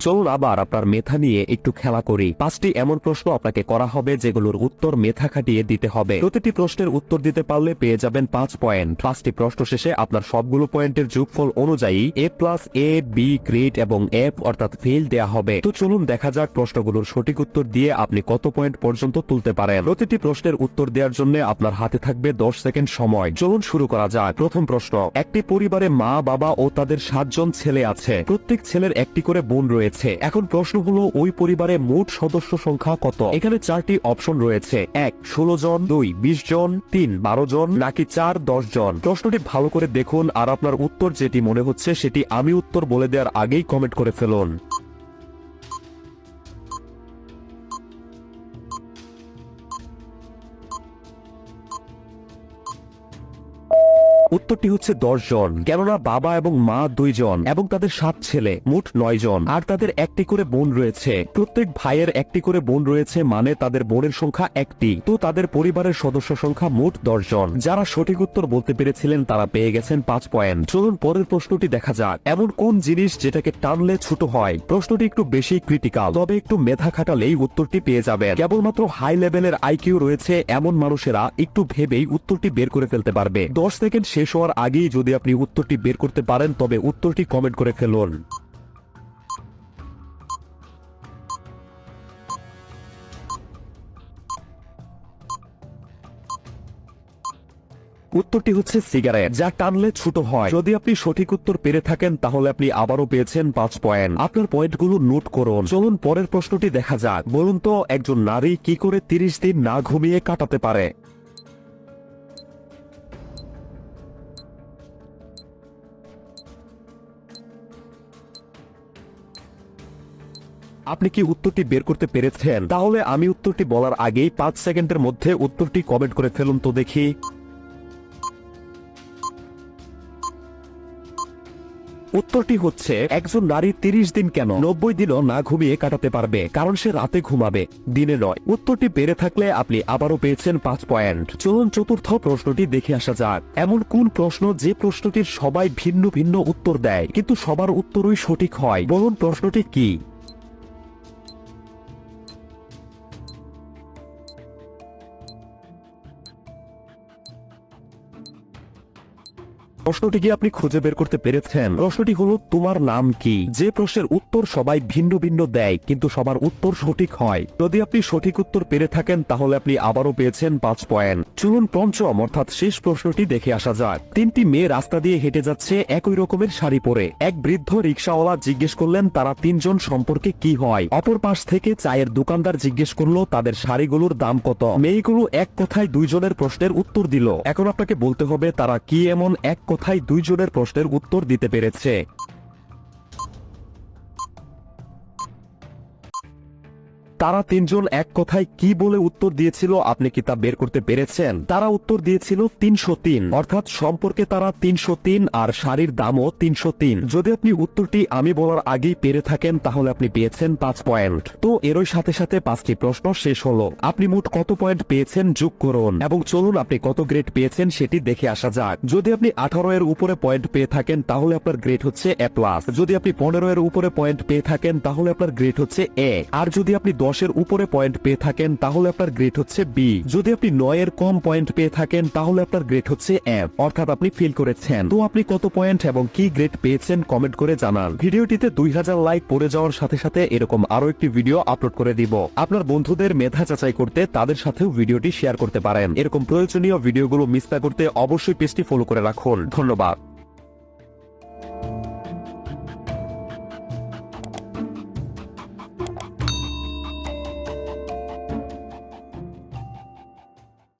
চলুন আবার আপনার মেধা নিয়ে একটু খেলা করি। পাঁচটি এমন প্রশ্ন আপনাকে করা হবে যেগুলোর উত্তর মেধা খাটিয়ে দিতে হবে। প্রতিটি প্রশ্নের উত্তর দিতে পারলে পেয়ে যাবেন পাঁচ পয়েন্ট। পাঁচটি প্রশ্ন শেষে আপনার সবগুলো পয়েন্টের যোগফল অনুযায়ী A plus A B grade এবং এফ অর্থাৎ ফেল দেয়া হবে। তো চলুন দেখা যাক প্রশ্নগুলোর সঠিক উত্তর দিয়ে আপনি কত পয়েন্ট পর্যন্ত তুলতে পারেন। প্রতিটি প্রশ্নের উত্তর দেওয়ার জন্য আপনার হাতে থাকবে দশ সেকেন্ড সময়। চলুন শুরু করা যাক। প্রথম প্রশ্ন, একটি পরিবারে মা, বাবা ও তাদের সাতজন ছেলে আছে। প্রত্যেক ছেলের একটি করে বোন রয়েছে। এখন প্রশ্ন হলো ওই পরিবারে মোট সদস্য সংখ্যা কত? এখানে চারটি অপশন রয়েছে। এক, ষোলো জন, দুই, বিশ জন, তিন, বারো জন, নাকি চার, দশ জন? প্রশ্নটি ভালো করে দেখুন আর আপনার উত্তর যেটি মনে হচ্ছে সেটি আমি উত্তর বলে দেওয়ার আগেই কমেন্ট করে ফেলুন। উত্তরটি হচ্ছে দশ জন, কেননা বাবা এবং মা দুইজন এবং তাদের সাত ছেলে, মোট নয় জন, আর তাদের একটি করে বোন রয়েছে। প্রত্যেক ভাইয়ের একটি করে বোন রয়েছে মানে তাদের বোনের সংখ্যা একটি। তো তাদের পরিবারের সদস্য সংখ্যা মোট দশ জন। যারা সঠিক উত্তর বলতে পেরেছিলেন, তারা পেয়ে গেছেন পাঁচ পয়েন্ট। চলুন পরের প্রশ্নটি দেখা যাক। এমন কোন জিনিস যেটাকে টানলে ছোট হয়? প্রশ্নটি একটু বেশি ক্রিটিক্যাল তবে একটু মেধা খাটালেই উত্তরটি পেয়ে যাবেন। কেবলমাত্র হাই লেভেলের আইকিউ রয়েছে এমন মানুষেরা একটু ভেবেই উত্তরটি বের করে ফেলতে পারবে। দশ সেকেন্ড শেষ হওয়ার আগেই যদি আপনি উত্তরটি বের করতে পারেন, তবে উত্তরটি কমেন্ট করে ফেলুন। উত্তরটি হচ্ছে সিগারেট যা টানলে ছোট হয়। যদি আপনি সঠিক উত্তর পেরে থাকেন, তাহলে আপনি আবারও পেয়েছেন পাঁচ পয়েন্ট। আপনার পয়েন্টগুলো নোট করুন। চলুন পরের প্রশ্নটি দেখা যাক। বলুন তো, একজন নারী কি করে তিরিশ দিন না ঘুমিয়ে কাটাতে পারে? আপনি কি উত্তরটি বের করতে পেরেছেন? তাহলে আমি উত্তরটি বলার আগেই পাঁচ সেকেন্ডের মধ্যে উত্তরটি কমেন্ট করে ফেলুন তো দেখি। উত্তরটি হচ্ছে, একজন নারী তিরিশ দিন কেন নব্বই দিনও না ঘুমিয়ে কাটাতে পারবে? কারণ সে রাতে ঘুমাবে, দিনে নয়। উত্তরটি পেরে থাকলে আপনি আবারও পেয়েছেন পাঁচ পয়েন্ট চলুন চতুর্থ প্রশ্নটি দেখে আসা যাক। এমন কোন প্রশ্ন যে প্রশ্নটির সবাই ভিন্ন ভিন্ন উত্তর দেয়, কিন্তু সবার উত্তরই সঠিক হয়? বলুন প্রশ্নটি কি? প্রশ্নটি কি আপনি খুঁজে বের করতে পেরেছেন? প্রশ্নটি হলো, তোমার নাম কি? যে প্রশ্নের উত্তর সবাই ভিন্ন ভিন্ন দেয়, কিন্তু সবার উত্তর সঠিক হয়। যদি আপনি সঠিক উত্তর পেরে থাকেন, তাহলে আপনি আবারও পেয়েছেন পাঁচ পয়েন্ট। চলুন পঞ্চম, অর্থাৎ শেষ প্রশ্নটি দেখে আসা যাক। তিনটি মেয়ে রাস্তা দিয়ে হেঁটে যাচ্ছে, একই রকমের শাড়ি পরে। এক বৃদ্ধ রিক্সাওয়ালা জিজ্ঞেস করলেন, তারা তিনজন সম্পর্কে কি হয়? অপর পাশ থেকে চায়ের দোকানদার জিজ্ঞেস করল, তাদের শাড়িগুলোর দাম কত? মেয়েগুলো এক কথায় দুইজনের প্রশ্নের উত্তর দিল। এখন আপনাকে বলতে হবে, তারা কি এমন এক কথায় দুইজনের প্রশ্নের উত্তর দিতে পেরেছে? তারা তিনজন এক কথায় কি বলে উত্তর দিয়েছিল আপনি কি তা বের করতে পেরেছেন? তারা উত্তর দিয়েছিল তিনশো তিন। অর্থাৎ সম্পর্কে তারা তিনশো তিন আর শাড়ির দামও তিনশো তিন। যদি আপনি উত্তরটি আমি বলার আগেই পেরে থাকেন, তাহলে আপনি পেয়েছেন পাঁচ পয়েন্ট। তো এরই সাথে সাথে পাঁচটি প্রশ্ন শেষ হলো। আপনি মোট কত পয়েন্ট পেয়েছেন যোগ করুন। এবং চলুন আপনি কত গ্রেড পেয়েছেন সেটি দেখে আসা যাক। যদি আপনি আঠারো এর উপরে পয়েন্ট পেয়ে থাকেন, তাহলে আপনার গ্রেড হচ্ছে এ প্লাস। যদি আপনি পনেরো এর উপরে পয়েন্ট পেয়ে থাকেন, তাহলে আপনার গ্রেড হচ্ছে এ। আর যদি আপনি দশের উপরে পয়েন্ট পেয়ে থাকেন, তাহলে আপনার গ্রেড হচ্ছে বি যদি আপনি নয়ের কম পয়েন্ট পেয়ে থাকেন, তাহলে আপনার গ্রেড হচ্ছে এফ অর্থাৎ আপনি ফিল করেছেন। তো আপনি কত পয়েন্ট এবং কি গ্রেড পেয়েছেন কমেন্ট করে জানান। ভিডিওটিতে দুই হাজার লাইক পড়ে যাওয়ার সাথে সাথে এরকম আরও একটি ভিডিও আপলোড করে দিব। আপনার বন্ধুদের মেধা যাচাই করতে তাদের সাথেও ভিডিওটি শেয়ার করতে পারেন। এরকম প্রয়োজনীয় ভিডিওগুলো মিস না করতে অবশ্যই পেজটি ফলো করে রাখুন। ধন্যবাদ।